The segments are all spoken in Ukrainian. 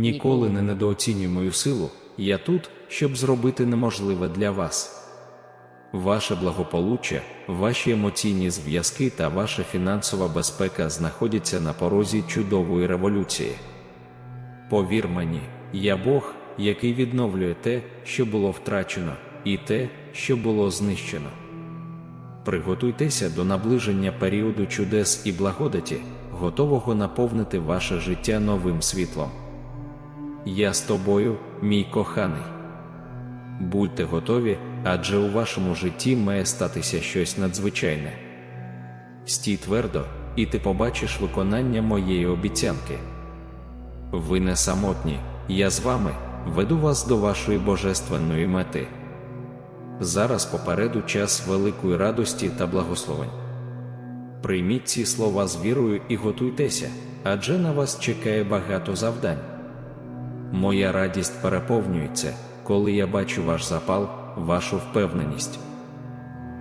Ніколи не недооцінюй мою силу, я тут, щоб зробити неможливе для вас. Ваше благополуччя, ваші емоційні зв'язки та ваша фінансова безпека знаходяться на порозі чудової революції. Повір мені, я Бог, який відновлює те, що було втрачено, і те, що було знищено. Приготуйтеся до наближення періоду чудес і благодаті, готового наповнити ваше життя новим світлом. Я з тобою, мій коханий. Будьте готові, адже у вашому житті має статися щось надзвичайне. Стій твердо, і ти побачиш виконання моєї обіцянки. Ви не самотні, я з вами веду вас до вашої божественної мети. Зараз попереду час великої радості та благословень. Прийміть ці слова з вірою і готуйтеся, адже на вас чекає багато завдань. Моя радість переповнюється, коли я бачу ваш запал, вашу впевненість.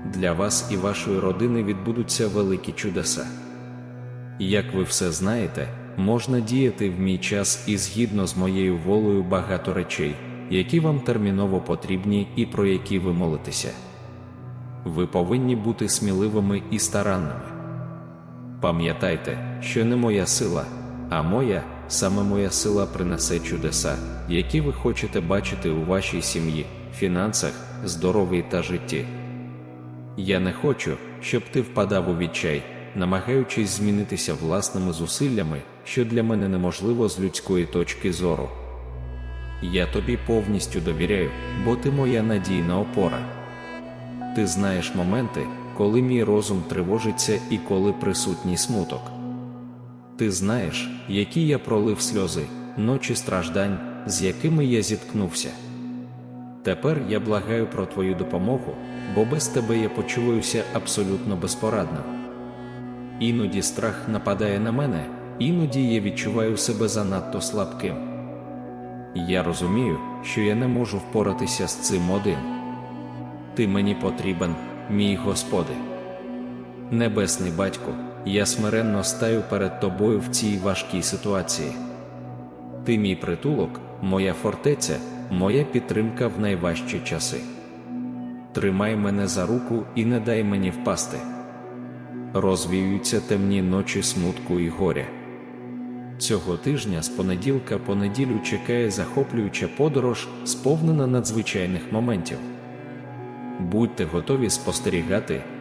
Для вас і вашої родини відбудуться великі чудеса. Як ви все знаєте, можна діяти в мій час і згідно з моєю волею багато речей, які вам терміново потрібні і про які ви молитеся. Ви повинні бути сміливими і старанними. Пам'ятайте, що не моя сила, а моя, саме моя сила принесе чудеса, які ви хочете бачити у вашій сім'ї, фінансах, здоров'ї та житті. Я не хочу, щоб ти впадав у відчай, намагаючись змінитися власними зусиллями, що для мене неможливо з людської точки зору. Я тобі повністю довіряю, бо ти моя надійна опора. Ти знаєш моменти, коли мій розум тривожиться і коли присутній смуток. Ти знаєш, які я пролив сльози, ночі страждань, з якими я зіткнувся. Тепер я благаю про твою допомогу, бо без тебе я почуваюся абсолютно безпорадно. Іноді страх нападає на мене, іноді я відчуваю себе занадто слабким. Я розумію, що я не можу впоратися з цим один. Ти мені потрібен, мій Господи. Небесний батько, я смиренно стаю перед тобою в цій важкій ситуації. Ти мій притулок, моя фортеця, моя підтримка в найважчі часи. Тримай мене за руку і не дай мені впасти. Розвіюються темні ночі смутку і горя. Цього тижня з понеділка по неділю чекає захоплююча подорож, сповнена надзвичайних моментів. Будьте готові спостерігати,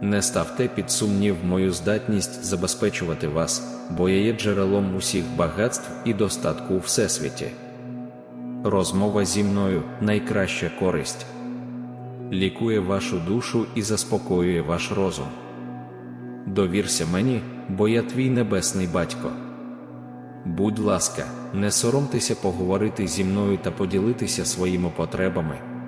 Не ставте під сумнів мою здатність забезпечувати вас, бо я є джерелом усіх багатств і достатку у всесвіті. Розмова зі мною найкраща користь, лікує вашу душу і заспокоює ваш розум. Довірся мені, бо я твій небесний батько. Будь ласка, не соромтеся поговорити зі мною та поділитися своїми потребами,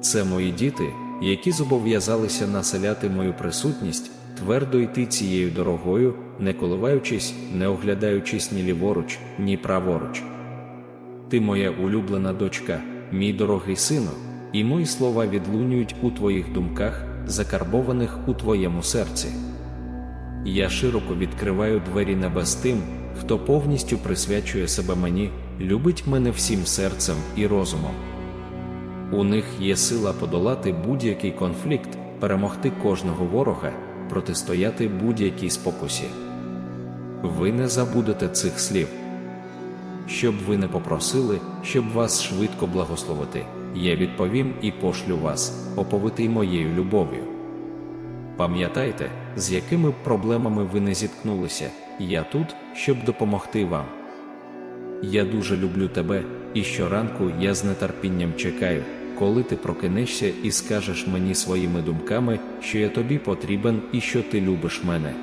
Це мої діти, які зобов'язалися населяти мою присутність, твердо йти цією дорогою, не коливаючись, не оглядаючись ні ліворуч, ні праворуч. Ти моя улюблена дочка, мій дорогий сину, і мої слова відлунюють у твоїх думках, закарбованих у твоєму серці. Я широко відкриваю двері небес тим, хто повністю присвячує себе мені, любить мене всім серцем і розумом. У них є сила подолати будь-який конфлікт, перемогти кожного ворога, протистояти будь-якій спокусі. Ви не забудете цих слів. Щоб ви не попросили, щоб вас швидко благословити, я відповім і пошлю вас, оповитий моєю любов'ю. Пам'ятайте, з якими проблемами ви не зіткнулися, я тут, щоб допомогти вам. Я дуже люблю тебе, і щоранку я з нетерпінням чекаю, коли ти прокинешся і скажеш мені своїми думками, що я тобі потрібен і що ти любиш мене.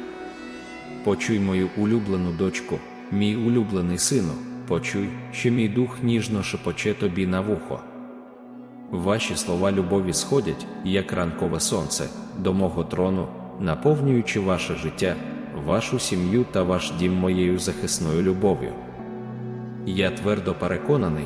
Почуй мою улюблену дочку, мій улюблений сину, почуй, що мій дух ніжно шепоче тобі на вухо. Ваші слова любові сходять, як ранкове сонце, до мого трону, наповнюючи ваше життя, вашу сім'ю та ваш дім моєю захисною любов'ю. Я твердо переконаний,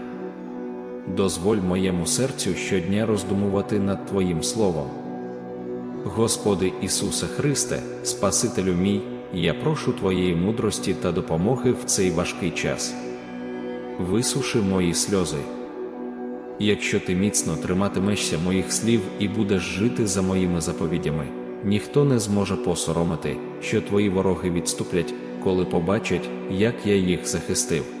Дозволь моєму серцю щодня роздумувати над Твоїм Словом. Господи Ісусе Христе, Спасителю мій, я прошу Твоєї мудрості та допомоги в цей важкий час. Висуши мої сльози. Якщо ти міцно триматимешся моїх слів і будеш жити за моїми заповідями, ніхто не зможе посоромити, що твої вороги відступлять, коли побачать, як я їх захистив.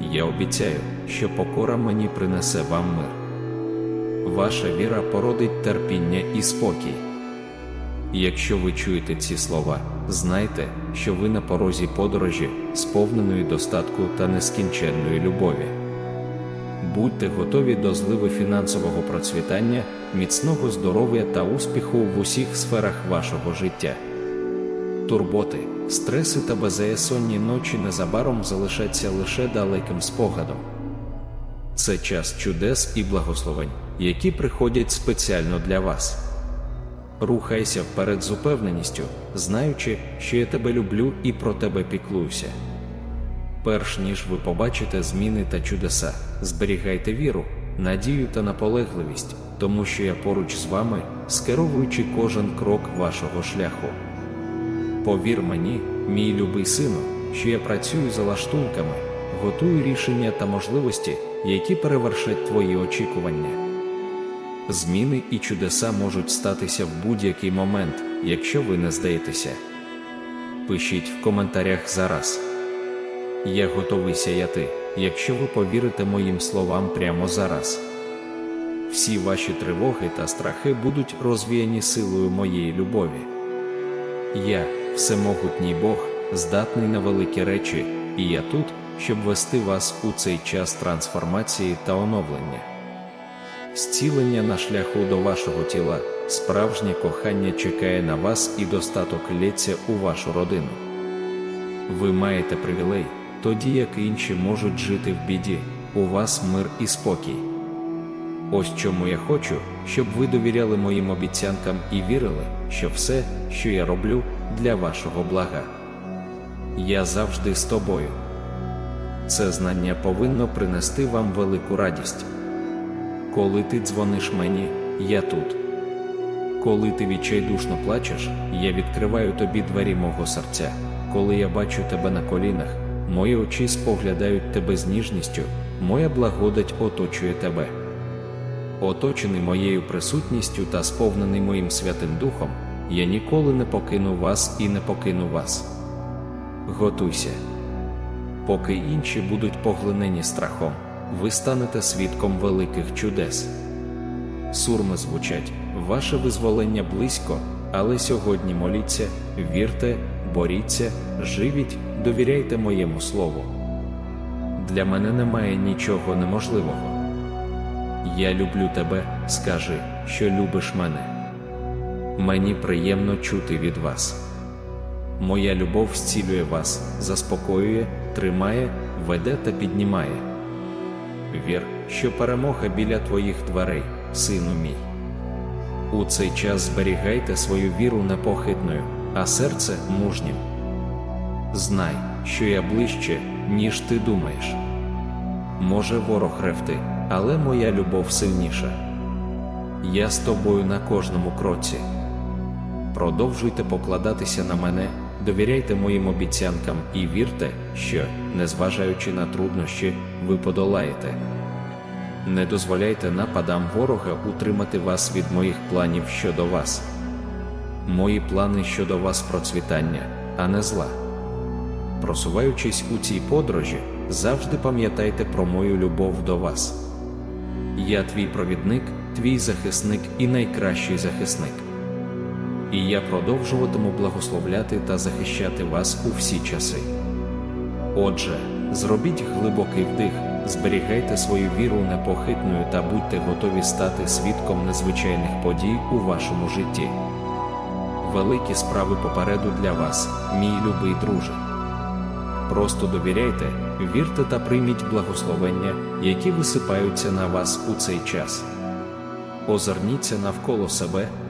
Я обіцяю, що покора мені принесе вам мир. Ваша віра породить терпіння і спокій. Якщо ви чуєте ці слова, знайте, що ви на порозі подорожі, сповненої достатку та нескінченної любові. Будьте готові до зливи фінансового процвітання, міцного здоров'я та успіху в усіх сферах вашого життя. Турботи, стреси та безсонні ночі незабаром залишаться лише далеким спогадом. Це час чудес і благословень, які приходять спеціально для вас. Рухайся вперед з упевненістю, знаючи, що я тебе люблю і про тебе піклуюся. Перш ніж ви побачите зміни та чудеса, зберігайте віру, надію та наполегливість, тому що я поруч з вами, скеровуючи кожен крок вашого шляху. Повір мені, мій любий сину, що я працюю за лаштунками, готую рішення та можливості, які перевершать твої очікування. Зміни і чудеса можуть статися в будь-який момент, якщо ви не здаєтеся. Пишіть в коментарях зараз. Я готовий сяяти, якщо ви повірите моїм словам прямо зараз. Всі ваші тривоги та страхи будуть розвіяні силою моєї любові. Я, всемогутній Бог, здатний на великі речі, і я тут, щоб вести вас у цей час трансформації та оновлення. Зцілення на шляху до вашого тіла, справжнє кохання чекає на вас і достаток лється у вашу родину. Ви маєте привілей, тоді як інші можуть жити в біді, у вас мир і спокій. Ось чому я хочу, щоб ви довіряли моїм обіцянкам і вірили, що все, що я роблю, для вашого блага. Я завжди з тобою. Це знання повинно принести вам велику радість. Коли ти дзвониш мені, я тут. Коли ти відчайдушно плачеш, я відкриваю тобі двері мого серця. Коли я бачу тебе на колінах, мої очі споглядають тебе з ніжністю, моя благодать оточує тебе. Оточений моєю присутністю та сповнений моїм Святим Духом, я ніколи не покину вас і не покину вас. Готуйся. Поки інші будуть поглинені страхом, ви станете свідком великих чудес. Сурми звучать, ваше визволення близько, але сьогодні моліться, вірте, боріться, живіть, довіряйте моєму слову. Для мене немає нічого неможливого. Я люблю тебе, скажи, що любиш мене. Мені приємно чути від вас. Моя любов зцілює вас, заспокоює, тримає, веде та піднімає. Вір, що перемога біля твоїх дверей, сину мій. У цей час зберігайте свою віру непохитною, а серце мужнім. Знай, що я ближче, ніж ти думаєш. Може ворог ревти, але моя любов сильніша. Я з тобою на кожному кроці. Продовжуйте покладатися на мене, довіряйте моїм обіцянкам і вірте, що, незважаючи на труднощі, ви подолаєте. Не дозволяйте нападам ворога утримати вас від моїх планів щодо вас. Мої плани щодо вас процвітання, а не зла. Просуваючись у цій подорожі, завжди пам'ятайте про мою любов до вас. Я твій провідник, твій захисник і найкращий захисник. І я продовжуватиму благословляти та захищати вас у всі часи. Отже, зробіть глибокий вдих, зберігайте свою віру непохитною та будьте готові стати свідком незвичайних подій у вашому житті. Великі справи попереду для вас, мій любий друже. Просто довіряйте, вірте та прийміть благословення, які висипаються на вас у цей час. Озирніться навколо себе,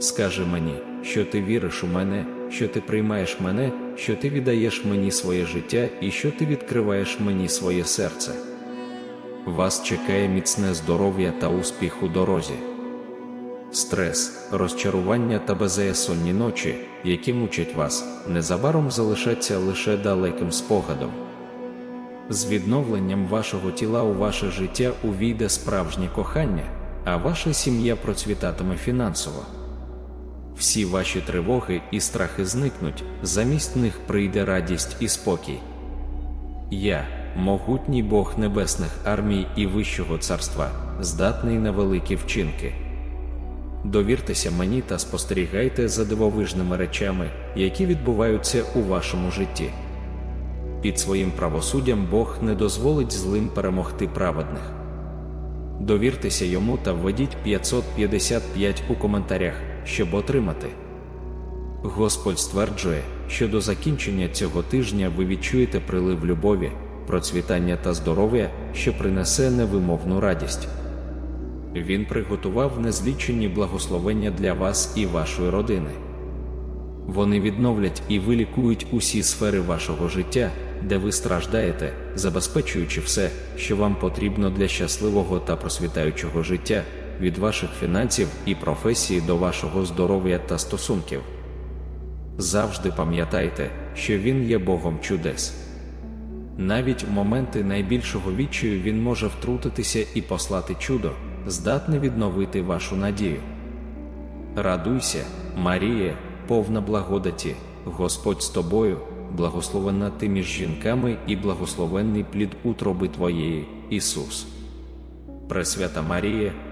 Скажи мені, що ти віриш у мене, що ти приймаєш мене, що ти віддаєш мені своє життя і що ти відкриваєш мені своє серце. Вас чекає міцне здоров'я та успіх у дорозі. Стрес, розчарування та беззаєсонні ночі, які мучать вас, незабаром залишаться лише далеким спогадом. З відновленням вашого тіла у ваше життя увійде справжнє кохання, а ваша сім'я процвітатиме фінансово. Всі ваші тривоги і страхи зникнуть, замість них прийде радість і спокій. Я, могутній Бог небесних армій і Вищого царства, здатний на великі вчинки. Довіртеся мені та спостерігайте за дивовижними речами, які відбуваються у вашому житті. Під своїм правосуддям Бог не дозволить злим перемогти праведних. Довіртеся йому та введіть 555 у коментарях, щоб отримати. Господь стверджує, що до закінчення цього тижня ви відчуєте прилив любові, процвітання та здоров'я, що принесе невимовну радість. Він приготував незлічені благословення для вас і вашої родини. Вони відновлять і вилікують усі сфери вашого життя, де ви страждаєте, забезпечуючи все, що вам потрібно для щасливого та просвітаючого життя, від ваших фінансів і професії до вашого здоров'я та стосунків. Завжди пам'ятайте, що Він є Богом чудес. Навіть в моменти найбільшого відчаю Він може втрутитися і послати чудо, здатне відновити вашу надію. Радуйся, Марія, повна благодаті, Господь з тобою, благословена ти між жінками і благословенний плід утроби Твоєї, Ісус. Пресвята Марія,